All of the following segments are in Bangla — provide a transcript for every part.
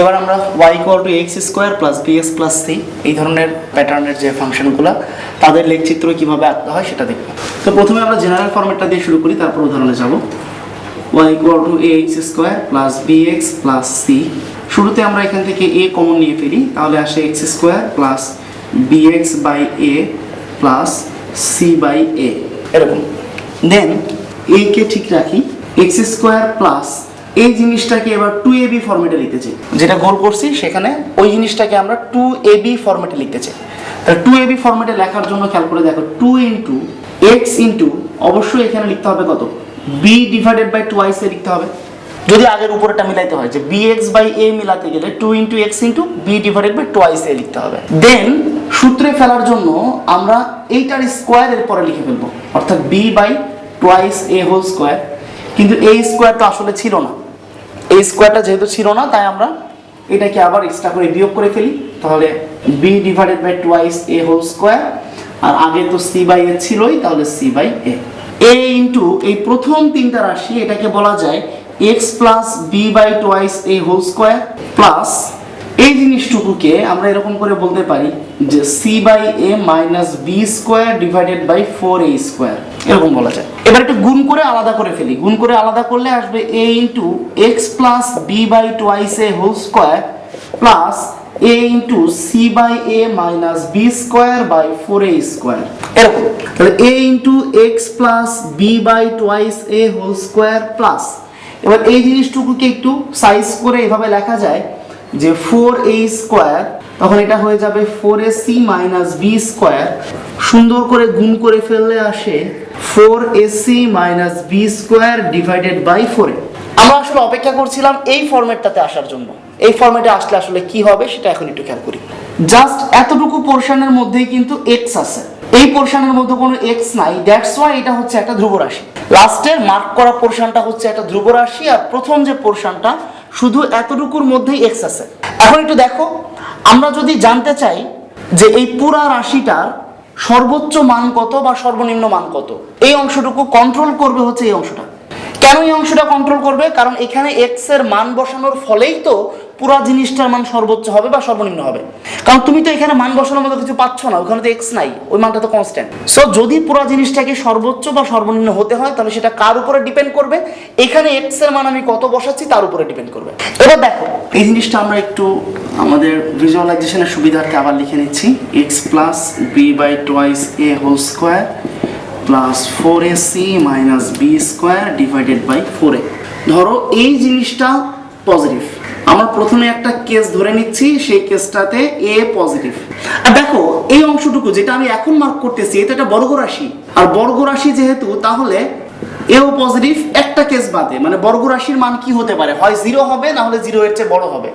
এবার আমরা Y equal to X square plus B X plus C এই ধরনের প্যাটার্নের যে ফাংশনগুলো, তাদের লেখচিত্র কীভাবে আঁকতে হয় সেটা দেখব। তো প্রথমে আমরা জেনারেল ফর্মেটটা দিয়ে শুরু করি, তারপর উদাহরণে যাব। Y equal to A X square plus B X plus C শুরুতে আমরা এখান থেকে এ কমন নিয়ে ফেলি, তাহলে আসে X square plus B X by A plus C by A এরকম। দেন এ কে ঠিক রাখি এক্স স্কোয়ার প্লাস এই জিনিসটাকে এবার টু এ বি ফর্মেটে চাই। যেটা গোল করছি, সেখানে ওই জিনিসটাকে আমরা টু এ বি ফর্মেটে লিখতে চাই। তাহলে টু এ বি ফর্মেটে লেখার জন্য খেয়াল করে দেখো টু ইন্টু এক্স ইন্টু অবশ্যই এখানে লিখতে হবে কত? B divided by twice A লিখতে হবে। যদি আগের উপরেটা মিলাইতে হয়, যে বি এক্স বাই এ মিলাতে গেলে two into X into B divided by twice A লিখতে হবে। দেন সূত্রে ফেলার জন্য আমরা এইটার স্কোয়ারের পরে লিখে ফেলব। অর্থাৎ B by twice A whole square কিন্তু এই স্কোয়ার তো আসলে ছিল না। এই স্কোয়ারটা যেহেতু ছিল না, তাই আমরা এটাকে আবার এক্সট্রা করে বিয়োগ করে ফেলি। তাহলে B divided by twice A whole square আর আগে তো সি বাই এ ছিলই, তাহলে C by A A into এই প্রথম তিনটা রাশি, এটাকে বলা যায় X plus B by twice A whole square plus এই জিনিসটুকুকে আমরা এরকম করে বলতে পারি যে C by A minus B square divided by four A square এরকম বলা যায়। এবার একটু গুণ করে আলাদা করে ফেলি। গুণ করে আলাদা করলে আসবে A into X plus B by twice A whole square plus A into C by A minus B square by four A square এরকম। তাহলে A into X plus B by twice A whole square plus এবার এই জিনিসটুকুকে একটু সাইজ করে এভাবে লেখা যায় যে ফোর এ স্কোয়ার তখন এটা হয়ে যাবে four A C minus B square সুন্দর করে গুণ করে ফেললে আসে four A C minus B square divided by four আমরা আসলে অপেক্ষা করছিলাম এই ফরম্যাটটাতে আসার জন্য। এই ফরম্যাটে আসলে আসলে কি হবে সেটা এখন একটু খেয়াল করি। জাস্ট এতটুকু পোর্শনের মধ্যেই কিন্তু এক্স আছে। এই পোর্শনের মধ্যে কোনো এক্স নাই। দ্যাটস ওয়াই এটা হচ্ছে একটা ধ্রুব রাশি। লাস্টের মার্ক করা পোর্শনটা হচ্ছে একটা ধ্রুব রাশি আর প্রথম যে পোর্শনটা শুধু এতটুকুর মধ্যেই এক্স আছে। এখন একটু দেখো। আমরা যদি জানতে চাই যে এই পুরা রাশিটার সর্বোচ্চ মান কত বা সর্বনিম্ন মান কত? এই অংশটুকু কন্ট্রোল করবে হচ্ছে এই অংশটা। কেন এই অংশটা কন্ট্রোল করবে? কারণ এখানে এক্সের মান বসানোর ফলেই তো পুরা জিনিসটার মান সর্বোচ্চ হবে বা সর্বনিম্ন হবে। কারণ তুমি তো এখানে মান বসানোর মতো কিছু পাচ্ছ না, ওখানে তো এক্স নাই, ওই মানটা তো কনস্ট্যান্ট সো যদি পুরা জিনিসটাকে সর্বোচ্চ বা সর্বনিম্ন হতে হয়, তাহলে সেটা কার উপরে ডিপেন্ড করবে? এখানে এক্সের মান আমি কত বসাচ্ছি, তার উপরে ডিপেন্ড করবে। এবার দেখো, এই জিনিসটা আমরা একটু আমাদের ভিজুয়ালাইজেশনের সুবিধার্থে আবার লিখে নিচ্ছি। X plus B by twice A whole square plus four A C minus B square divided by four A ধরো, এই জিনিসটা পজিটিভ আমরা প্রথমে একটা কেস ধরে নিচ্ছি, সেই কেসটাতে এ পজিটিভ আর দেখো, এই অংশটুকু যেটা আমি এখন মার্ক করতেছি, এটা একটা বর্গ রাশি। আর বর্গ রাশি যেহেতু, তাহলে এও পজিটিভ একটা কেস বাদে। মানে বর্গ রাশির মান কি হতে পারে? হয় জিরো হবে, না হলে জিরো এর চেয়ে বড় হবে।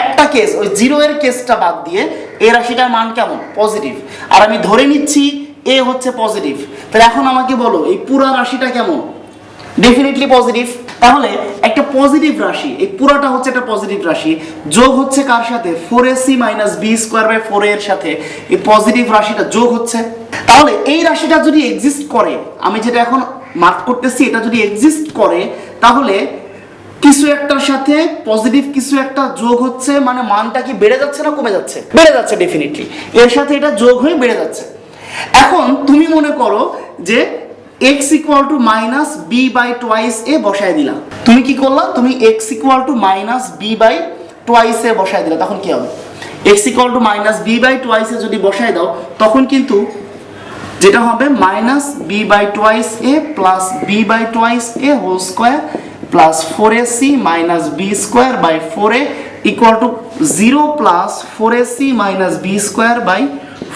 একটা কেস ওই জিরো এর কেসটা বাদ দিয়ে এ রাশিটার মান কেমন? পজিটিভ আর আমি ধরে নিচ্ছি এ হচ্ছে পজিটিভ তাহলে এখন আমাকে বলো, এই পুরা রাশিটা কেমন? ডেফিনেটলি পজিটিভ তাহলে একটা পজিটিভ রাশি, এই পুরাটা হচ্ছে একটা পজিটিভ রাশি, যোগ হচ্ছে কার সাথে? Four A C minus B square by four এর সাথে। এই পজিটিভ রাশিটা যোগ হচ্ছে। তাহলে এই রাশিটা যদি এক্সিস্ট করে, আমি যেটা এখন মার্ক করতেছি, এটা যদি এক্সিস্ট করে, তাহলে কিছু একটার সাথে পজিটিভ কিছু একটা যোগ হচ্ছে মানে মানটা কি বেড়ে যাচ্ছে না কমে যাচ্ছে? বেড়ে যাচ্ছে ডেফিনেটলি এর সাথে এটা যোগ হয়ে বেড়ে যাচ্ছে। এখন তুমি মনে করো যে X equal to minus B by twice A বসায় দিলা তুমি কি করলা? তুমি X equal to minus B by twice A বসায় দিলা। তখন কি হবে? X equal to minus B by twice A যদি বসায় দাও, তখন কিন্তু যেটা হবে? Minus B by twice A plus B by twice A whole square plus four A C minus B square by four A equal to zero plus four A C minus B square by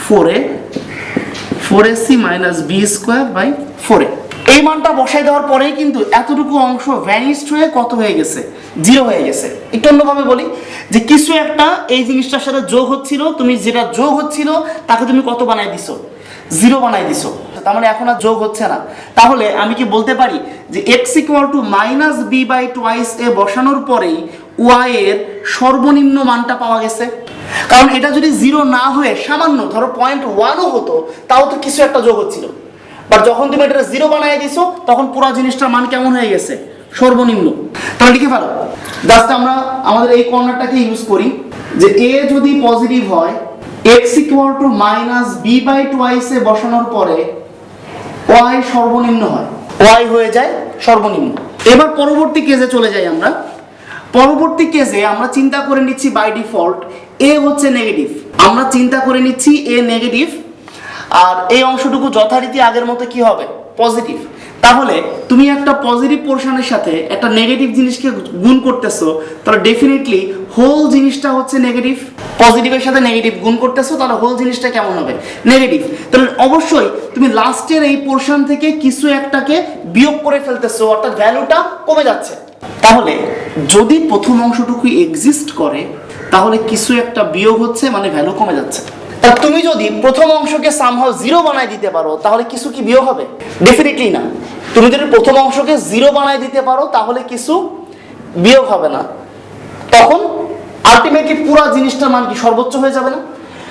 four A four A C minus B square by four এই মানটা বসাই দেওয়ার পরেই কিন্তু এতটুকু অংশ হয়ে কত হয়ে গেছে? জিরো হয়ে গেছে। একটু অন্যভাবে বলি যে কিছু একটা এই জিনিসটার সাথে যোগ হচ্ছিল, তুমি যেটা যোগ হচ্ছিল, তাকে তুমি কত বানাই দিছো? জিরো বানাই দিছো। তার মানে এখন আর যোগ হচ্ছে না। তাহলে আমি কি বলতে পারি যে X equal to minus B by twice A বসানোর পরেই ওয়াই এর সর্বনিম্ন মানটা পাওয়া গেছে। কারণ এটা যদি জিরো না হয়ে সামান্য, ধরো পয়েন্ট ওয়ানও হতো, তাও তো কিছু একটা যোগ হচ্ছিল। বাট যখন তুমি এটা জিরো বানিয়ে দিছো, তখন পুরো জিনিসটার মান কেমন হয়ে গেছে? সর্বনিম্ন। তাহলে লিখে ফেলো। জাস্ট আমরা আমাদের এই কর্নারটাকে ইউজ করি, যে এ যদি পজিটিভ হয় X equal to minus B by টোয়াইসে বসানোর পরে ওয়াই সর্বনিম্ন হয়। ওয়াই হয়ে যায় সর্বনিম্ন। এবার পরবর্তী কেসে চলে যাই আমরা। পরবর্তী কেসে আমরা চিন্তা করে নিচ্ছি বাই ডিফল্ট এ হচ্ছে নেগেটিভ আমরা চিন্তা করে নিচ্ছি এ নেগেটিভ আর এই অংশটুকু যথারীতি আগের মতো কি হবে? পজিটিভ তাহলে তুমি একটা পজিটিভ পোর্শনের সাথে একটা নেগেটিভ জিনিসকে গুণ করতেছো, তাহলে ডেফিনেটলি হোল জিনিসটা হচ্ছে নেগেটিভ পজিটিভের সাথে নেগেটিভ গুণ করতেছো, তাহলে হোল জিনিসটা কেমন হবে? নেগেটিভ তাহলে অবশ্যই তুমি লাস্টের এই পোর্শন থেকে কিছু একটাকে বিয়োগ করে ফেলতেছো, অর্থাৎ ভ্যালুটা কমে যাচ্ছে। তাহলে যদি প্রথম অংশটুকু এক্সিস্ট করে, তাহলে কিছু একটা বিয়োগ হচ্ছে মানে ভ্যালু কমে যাচ্ছে। তা তুমি যদি প্রথম অংশকে সামহাও জিরো বানায় দিতে পারো, তাহলে কিছু কি বিয়োগ হবে? ডেফিনেটলি না। তুমি যদি প্রথম অংশকে জিরো বানায় দিতে পারো, তাহলে কিছু বিয়োগ হবে না। তখন আলটিমেটলি পুরো জিনিসটার মান কি সর্বোচ্চ হয়ে যাবে না?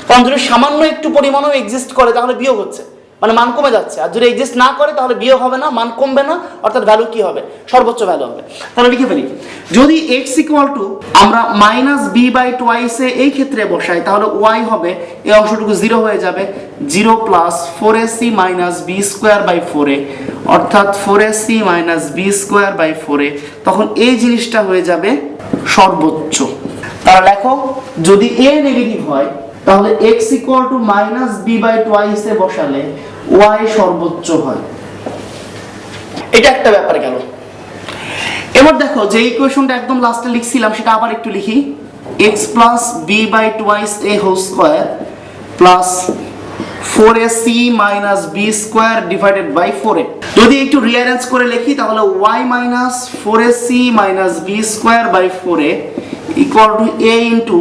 কারণ যদি সামান্য একটু পরিমাণও এক্সিস্ট করে, তাহলে বিয়োগ হচ্ছে। মানে মান কমে যাচ্ছে। আর যদি এক্সিস্ট না করে, তাহলে বিয়োগ হবে না, মান কমবে না, অর্থাৎ ভ্যালু কি হবে? সর্বোচ্চ ভ্যালু হবে। তাহলে লিখে ফেলি। যদি এক্স ইকুয়াল টু আমরা মাইনাস বি বাই টোয়াইসে এই ক্ষেত্রে বসাই, তাহলে ওয়াই হবে, এই অংশটুকু জিরো হয়ে যাবে। Zero plus four A C minus B square by four অর্থাৎ four A C minus B square by four তখন এই জিনিসটা হয়ে যাবে সর্বোচ্চ। তাহলে লেখো, যদি এ নেগেটিভ হয় তাহলে X equal to minus B by টোয়াইসে বসালে ওয়াই সর্বোচ্চ হয়। এটা একটা ব্যাপার গেল। এবার দেখো যে ইকুয়েশনটা একদম লাস্টে লিখছিলাম সেটা আবার একটু লিখি। X plus B by twice A whole square plus four A C minus B square divided by four A যদি একটু রিয়ারেঞ্জ করে লিখি তাহলে Y minus four A C minus B square by four A equal to A into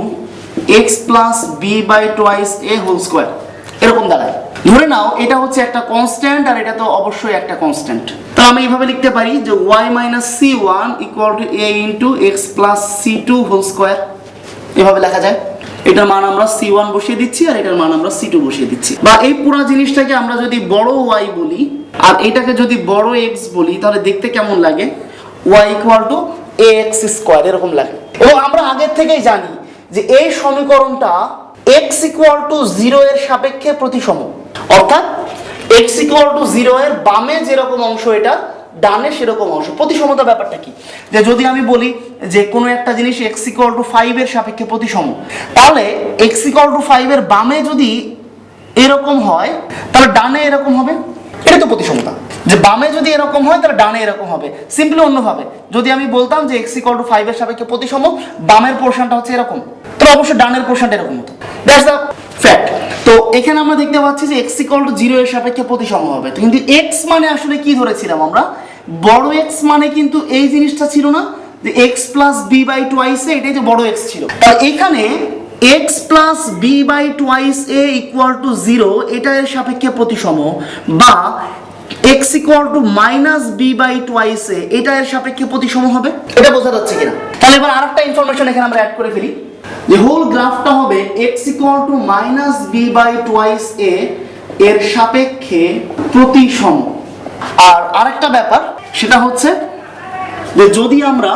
X plus B by twice A whole square এরকম দাঁড়ায়। ধরে নাও, এটা হচ্ছে একটা কনস্ট্যান্ট আর এটা তো অবশ্যই একটা কনস্ট্যান্ট তো আমি এইভাবে লিখতে পারি যে Y minus C one equal to A into X plus C two whole square এভাবে লেখা যায়। এটার মান আমরা সি ওয়ান বসিয়ে দিচ্ছি আর এটার মান আমরা সি টু বসিয়ে দিচ্ছি। বা এই পুরো জিনিসটাকে আমরা যদি বড় ওয়াই বলি, আর এটাকে যদি বড় এক্স বলি, তাহলে দেখতে কেমন লাগে? Y equal to A X square এরকম লাগে। ও, আমরা আগের থেকেই জানি যে এই সমীকরণটা এক্স ইকুয়াল টু জিরো এর সাপেক্ষে প্রতিসম। অর্থাৎ এক্স ইকুয়াল টু জিরো এর বামে যেরকম অংশ এটা, ডানে সেরকম অংশ। প্রতিসমতা ব্যাপারটা কি? যে যদি আমি বলি যে কোনো একটা জিনিস এক্স ইকুয়াল টু ফাইভ এর সাপেক্ষে প্রতিসম, তাহলে এক্স ইকুয়াল টু ফাইভ এর বামে যদি এরকম হয়, তাহলে ডানে এরকম হবে? এটা তো প্রতিসমতা। যে বামে যদি এরকম হয়, তাহলে ডানে এরকম হবে। সিম্পলি অন্যভাবে। যদি আমি বলতাম যে এক্স ইকুয়াল টু ফাইভ এর সাপেক্ষে প্রতিসম বামের পোর্শনটা হচ্ছে এরকম। তাহলে অবশ্যই ডানের পোর্শনটা এরকম হতো। দ্যাটস দ্য ফ্যাক্ট তো এখানে আমরা দেখতে পাচ্ছি যে এক্স ইকুয়াল টু জিরো এর সাপেক্ষে প্রতিসম হবে। কিন্তু এক্স মানে আসলে কি ধরেছিলাম আমরা? বড় এক্স মানে কিন্তু এই জিনিসটা ছিল না, যে X plus B by twice A এটাই যে বড় এক্স ছিল। তাহলে এখানে X plus B by twice A equal to zero এটা এর সাপেক্ষে প্রতিসম বা X equal to minus B by twice A এটা এর সাপেক্ষে প্রতিসম হবে? এটা বোঝা যাচ্ছে কিনা? তাহলে এবার আরেকটা ইনফরমেশন এখানে আমরা অ্যাড করে ফেলি। যে হোল গ্রাফটা হবে X equal to minus B by twice A এর সাপেক্ষে প্রতিসম। আর আরেকটা ব্যাপার সেটা হচ্ছে যে যদি আমরা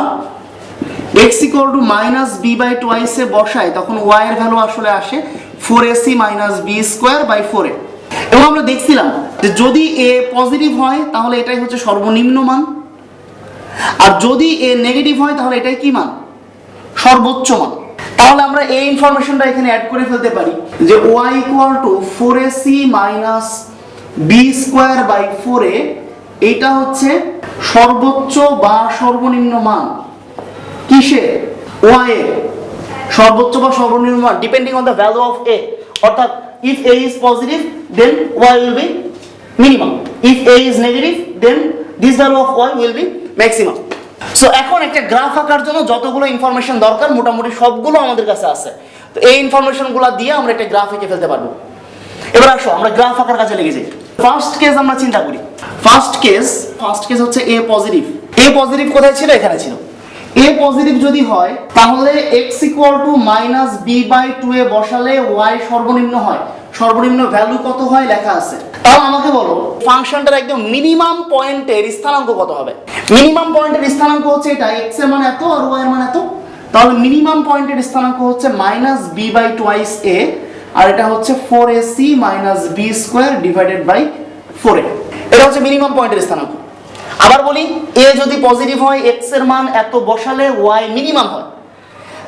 X equal to minus B by টোয়াইসে বসাই তখন ওয়াই এর ভ্যালু আসলে আসে four AC minus B square by four A এবং আমরা দেখছিলাম যে যদি এ পজিটিভ হয়, তাহলে এটাই হচ্ছে সর্বনিম্ন মান। আর যদি এ নেগেটিভ হয়, তাহলে এটাই কি মান? সর্বোচ্চ মান। তাহলে আমরা এই ইনফরমেশনটা এখানে অ্যাড করে ফেলতে পারি যে Y equal to four A C minus B square by four A এটা হচ্ছে সর্বোচ্চ বা সর্বনিম্ন মান। কিসে? ওয়াই এর সর্বোচ্চ বা সর্বনিম্ন মান depending on the value of A অর্থাৎ if A is positive then Y will be minimum if A is negative then this value of Y will be maximum so এখন একটা গ্রাফ আঁকার জন্য যতগুলো ইনফরমেশন দরকার, মোটামুটি সবগুলো আমাদের কাছে আছে। তো এই ইনফরমেশনগুলো দিয়ে আমরা একটা গ্রাফ এঁকে ফেলতে পারব। এবার আসো, আমরা গ্রাফ আঁকার কাছে লেগে যাই। ফার্স্ট কেস আমরা চিন্তা করি। ফার্স্ট কেস ফার্স্ট কেস হচ্ছে এ পজিটিভ এ পজিটিভ কোথায় ছিল? এখানে ছিল। এ পজিটিভ যদি হয়, তাহলে X equal to minus B by two A বসালে ওয়াই সর্বনিম্ন হয়। সর্বনিম্ন ভ্যালু কত হয় লেখা আছে। তাহলে আমাকে বলো, ফাংশনটার একদম মিনিমাম পয়েন্টের স্থানাঙ্ক কত হবে? মিনিমাম পয়েন্টের স্থানাঙ্ক হচ্ছে এটা এক্সের মান এত আর ওয়াই এর মান এত। তাহলে মিনিমাম পয়েন্টের স্থানাঙ্ক হচ্ছে minus B by twice A আর এটা হচ্ছে four A C minus B square divided by four A এটা হচ্ছে মিনিমাম পয়েন্টের স্থানাঙ্ক। আবার বলি এ যদি পজিটিভ হয় এক্সের মান এত বসালে ওয়াই মিনিমাম হয়।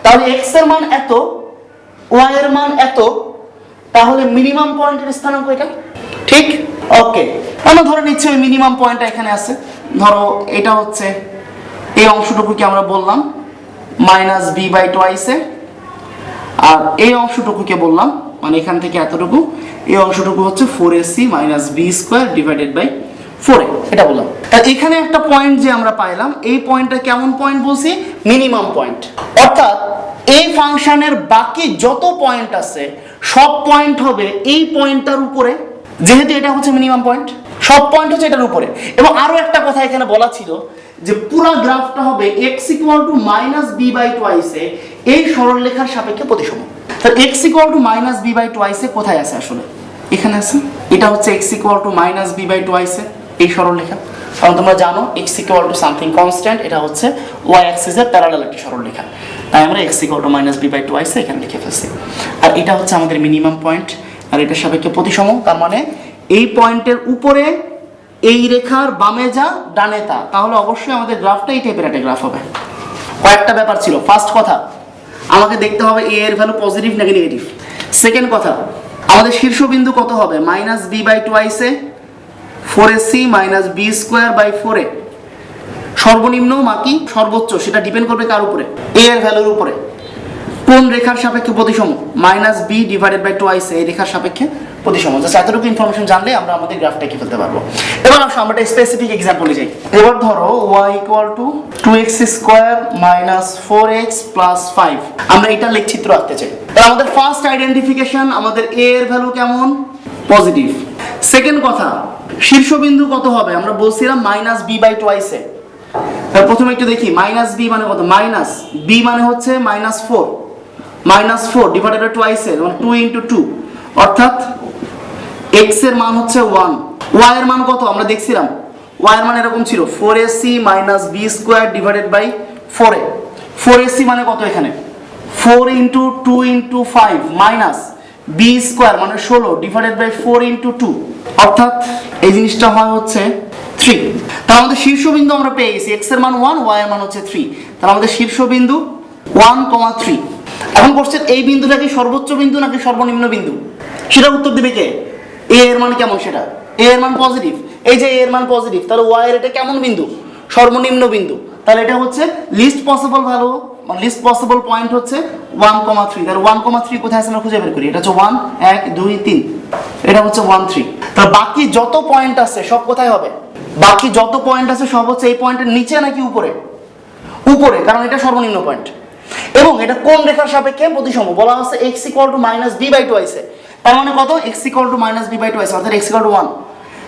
তাহলে এক্সের মান এত ওয়াই এর মান এত তাহলে মিনিমাম পয়েন্টের স্থানাঙ্ক এটা ঠিক। ওকে আমরা ধরে নিচ্ছি ওই মিনিমাম পয়েন্টটা এখানে আছে। ধরো এটা হচ্ছে এই অংশটুকুকে আমরা বললাম? মাইনাস বি বাই টোয়াইসে আর এই অংশটুকুকে বললাম মানে এখান থেকে এতটুকু। এই অংশটুকু হচ্ছে four A C minus B square divided by four এটা বললাম। তা এখানে একটা পয়েন্ট যে আমরা পাইলাম এই পয়েন্টটা কেমন পয়েন্ট বলছি? মিনিমাম পয়েন্ট অর্থাৎ এই ফাংশনের বাকি যত পয়েন্ট আছে সব পয়েন্ট হবে এই পয়েন্টটার উপরে, যেহেতু এটা হচ্ছে মিনিমাম পয়েন্ট সব পয়েন্ট হচ্ছে এটার উপরে। এবং আরও একটা কথা এখানে বলা ছিল যে পুরো গ্রাফটা হবে X equal to minus B by twice a এই সরলরেখার সাপেক্ষে প্রতিসম। তাহলে X equal to minus B by twice a কোথায় আছে আসলে? এখানে আছে? এটা হচ্ছে X equal to minus B by twice a এই সরলরেখা। কারণ তোমরা জানো X equal to something constant এটা হচ্ছে ওয়াই অ্যাক্সিসের প্যারালাল একটি সরলরেখা। তাই আমরা X equal to minus B by twice a এখানে লিখে ফেলছি। আর এটা হচ্ছে আমাদের মিনিমাম পয়েন্ট আর এটার সাপেক্ষে প্রতিসম, তার মানে এই পয়েন্টের উপরে এই রেখার বামে যা, ডানে তা। তাহলে অবশ্যই আমাদের গ্রাফটা এই টাইপের একটা গ্রাফ হবে। কয়েকটা ব্যাপার ছিল। ফার্স্ট কথা, আমাকে দেখতে হবে এ এর ভ্যালু পজিটিভ নাকি নেগেটিভ সেকেন্ড কথা, আমাদের শীর্ষবিন্দু কত হবে? Minus B by twice a four A C minus B square by four A সর্বনিম্ন মাকি সর্বোচ্চ, সেটা ডিপেন্ড করবে কার উপরে? এ এর ভ্যালুর উপরে। কোন রেখার সাপেক্ষে প্রতিসম? Minus B divided by twice এই রেখার সাপেক্ষে প্রতিসম। জাস্ট এতটুকু ইনফরমেশন জানলে আমরা আমাদের গ্রাফটা এঁকে ফেলতে পারব। এবার আসো, আমরা একটা স্পেসিফিক এক্সাম্পলে যাই। এবার ধরো Y equal to two X square minus four X plus five আমরা এটা লেখচিত্র আঁকতে চাই। তাহলে আমাদের ফার্স্ট আইডেন্টিফিকেশন আমাদের এ এর ভ্যালু কেমন? পজিটিভ সেকেন্ড কথা, শীর্ষবিন্দু কত হবে? আমরা বলছিলাম মাইনাস বি বাই টোয়াইসে তাহলে প্রথমে একটু দেখি মাইনাস বি মানে কত? মাইনাস বি মানে হচ্ছে minus four minus four divided by টোয়াইসের মানে টু ইন্টু টু অর্থাৎ এক্সের মান হচ্ছে ওয়ান ওয়াই এর মান কত? আমরা দেখছিলাম। ওয়াই এর মান এরকম ছিল four A C minus B square divided by four A four A C মানে কত এখানে? Four into two into five minus B square মানে ষোলো divided by four into two অর্থাৎ এই জিনিসটা হয় হচ্ছে থ্রি তাহলে আমাদের শীর্ষবিন্দু আমরা পেয়ে গেছি এক্সের মান ওয়ান ওয়াই এর মান হচ্ছে থ্রি তাহলে আমাদের শীর্ষবিন্দু ওয়ান কমা থ্রি এখন কোশ্চেন এই বিন্দুটা কি সর্বোচ্চ বিন্দু নাকি সর্বনিম্ন বিন্দু? সেটা উত্তর দেবে কে? এ এর মান কেমন সেটা? এ এর মান পজিটিভ এই যে এর মান পজিটিভ তাহলে ওয়াই এর এটা কেমন বিন্দু? সর্বনিম্ন বিন্দু। তাহলে এটা হচ্ছে লিস্ট পসিবল ভ্যালু মানে লিস্ট পসিবল পয়েন্ট হচ্ছে ওয়ান কমা থ্রি তাহলে ওয়ান কমা থ্রি কোথায় আছে আমরা খুঁজে বের করি? এটা হচ্ছে ওয়ান এক, দুই, তিন। এটা হচ্ছে ওয়ান থ্রি তাহলে বাকি যত পয়েন্ট আছে সব কোথায় হবে? বাকি যত পয়েন্ট আছে সব হচ্ছে এই পয়েন্টের নিচে নাকি উপরে? উপরে, কারণ এটা সর্বনিম্ন পয়েন্ট এবং এটা কোন রেখার সাপেক্ষে প্রতিসম? বলা হচ্ছে X equal to minus B by twice a তার মানে কত? X equal to minus B by twice অর্থাৎ এক্স ইকুয়াল টু ওয়ান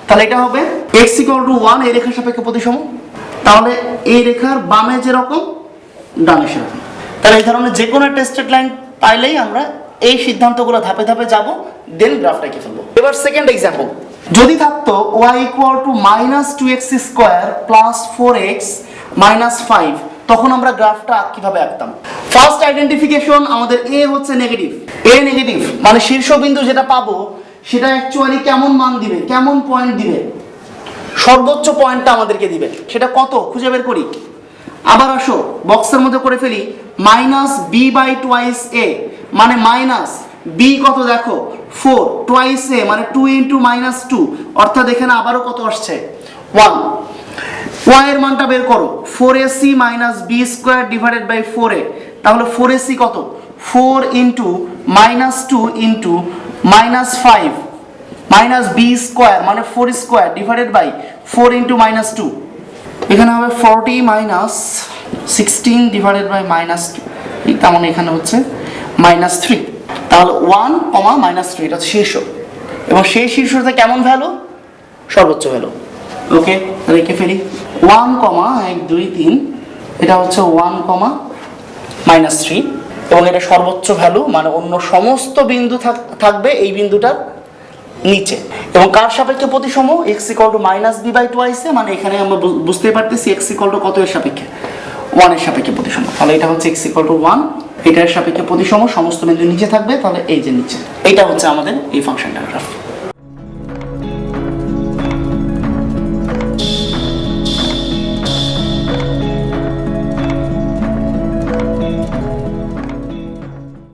তাহলে এটা হবে এক্স ইকুয়াল টু ওয়ান এই রেখার সাপেক্ষে প্রতিসম। তাহলে এই রেখার বামে যেরকম ডানে সেরকম তাহলে এই ধরনের যে কোনো একটা স্ট্রেট লাইন পাইলেই আমরা এই সিদ্ধান্তগুলো ধাপে ধাপে যাব দেন গ্রাফটা এঁকে ফেলব। এবার সেকেন্ড এক্সাম্পল যদি থাকতো Y equal to minus two X square plus four X minus five তখন আমরা গ্রাফটা কীভাবে আঁকতাম? ফার্স্ট আইডেন্টিফিকেশন আমাদের এ হচ্ছে নেগেটিভ এ নেগেটিভ মানে শীর্ষবিন্দু যেটা পাবো, সেটা অ্যাকচুয়ালি কেমন মান দিবে? কেমন পয়েন্ট দিবে? সর্বোচ্চ পয়েন্টটা আমাদেরকে দিবে। সেটা কত? খুঁজে বের করি। আবার আসো বক্সের মধ্যে করে ফেলি minus B by twice A মানে মাইনাস বি কত দেখো? ফোর টোয়াইস এ মানে টু ইন্টু মাইনাস টু অর্থাৎ এখানে আবারও কত আসছে? ওয়ান ওয়াই এর মানটা বের করো। Four A C minus B square divided by four A তাহলে ফোর এ সি কত? Four into minus two into minus five minus B square মানে four square divided by four into minus two এখানে হবে forty minus sixteen divided by minus two তার মানে এখানে হচ্ছে মাইনাস থ্রি তাহলে ওয়ান কমা মাইনাস থ্রি এটা শীর্ষ। এবং সেই শীর্ষতে কেমন ভ্যালু সর্বোচ্চ ভ্যালু ওকে রেখে ফেলি। ওয়ান কমা এক, দুই, তিন, এটা হচ্ছে ওয়ান কমা মাইনাস থ্রি এবং এটা সর্বোচ্চ ভ্যালু মানে অন্য সমস্ত বিন্দু থাক- থাকবে এই বিন্দুটার নিচে। এবং কার সাপেক্ষে প্রতিসম? X equal to minus B by twice a মানে এখানে আমরা বু- বুঝতেই পারতেছি এক্স ইকল টু কত এর সাপেক্ষে? ওয়ানের সাপেক্ষে প্রতিসম। তাহলে এটা হচ্ছে এক্স ইকল টু ওয়ান এটার সাপেক্ষে প্রতিসম, সমস্ত বিন্দু নিচে থাকবে, তাহলে এই যে নিচে। এটা হচ্ছে আমাদের এই ফাংশনটার গ্রাফ